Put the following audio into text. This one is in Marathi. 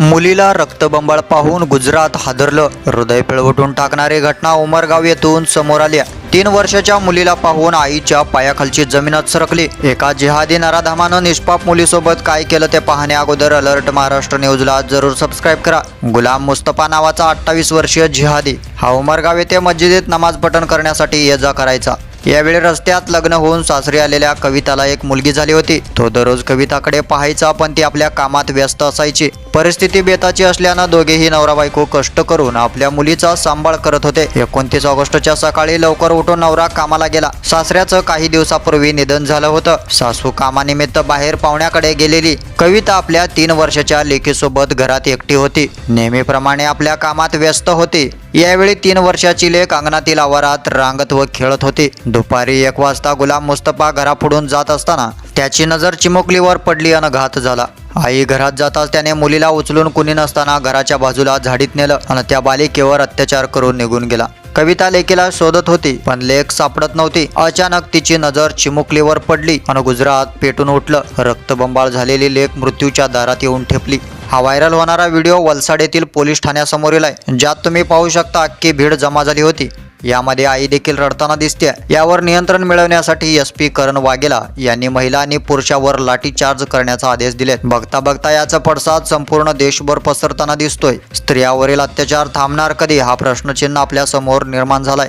मुलीला रक्तबंबाळ पाहून गुजरात हादरलं. हृदय पिळवटून टाकणारी घटना उमरगाव येथून समोर आली तीन वर्षाच्या मुलीला पाहून आईच्या पायाखालची जमीनच सरकली. एका जिहादी नराधामानं निष्पाप मुलीसोबत काय केलं ते पाहण्या अगोदर अलर्ट महाराष्ट्र न्यूजला जरूर सबस्क्राईब करा. गुलाम मुस्तफा नावाचा अठ्ठावीस वर्षीय जिहादी हा उमरगाव येथे मस्जिदीत नमाज पठण करण्यासाठी ये जा करायचा. यावेळी रस्त्यात लग्न होऊन सासरी आलेल्या कविताला एक मुलगी झाली होती. तो दररोज कविताकडे पाहायचा पण ती आपल्या कामात व्यस्त असायची. परिस्थिती बेताची असल्यानं दोघेही नवरा बायको कष्ट करून आपल्या मुलीचा सांभाळ करत होते. एकोणतीस ऑगस्टच्या सकाळी लवकर उठून नवरा कामाला गेला. सासऱ्याचं काही दिवसापूर्वी निधन झालं होतं. सासू कामानिमित्त बाहेर पाहुण्याकडे गेलेली. कविता आपल्या तीन वर्षाच्या लेखीसोबत घरात एकटी होती. नेहमीप्रमाणे आपल्या कामात व्यस्त होती. यावेळी तीन वर्षाची लेख अंगणातील आवारात रांगत व खेळत होती. दुपारी एक वाजता गुलाम मुस्तफा घरापुढून जात असताना त्याची नजर चिमुकलीवर पडली अन घात झाला. आई घरात जाताच त्याने मुलीला उचलून कुणी नसताना घराच्या बाजूला झाडीत नेलं आणि त्या बालिकेवर अत्याचार करून निघून गेला. कविता लेकीला शोधत होती पण लेख सापडत नव्हती. अचानक तिची नजर चिमुकलीवर पडली आणि गुजरात पेटून उठलं. रक्तबंबाळ झालेली लेख मृत्यूच्या दारात येऊन ठेपली. हा व्हायरल होणारा व्हिडिओ वलसाड येथील पोलीस ठाण्यासमोरील आहे ज्यात तुम्ही पाहू शकता अख्खी भीड जमा झाली होती. यामध्ये आई देखील रडताना दिसते यावर नियंत्रण मिळवण्यासाठी एस पी करण वाघेला यांनी महिला आणि पुरुषावर लाठीचार्ज करण्याचा आदेश दिले बघता बघता याचा पडसाद संपूर्ण देशभर पसरताना दिसतोय. स्त्रियावरील अत्याचार थांबणार कधी? हा प्रश्नचिन्ह आपल्यासमोर निर्माण झालाय.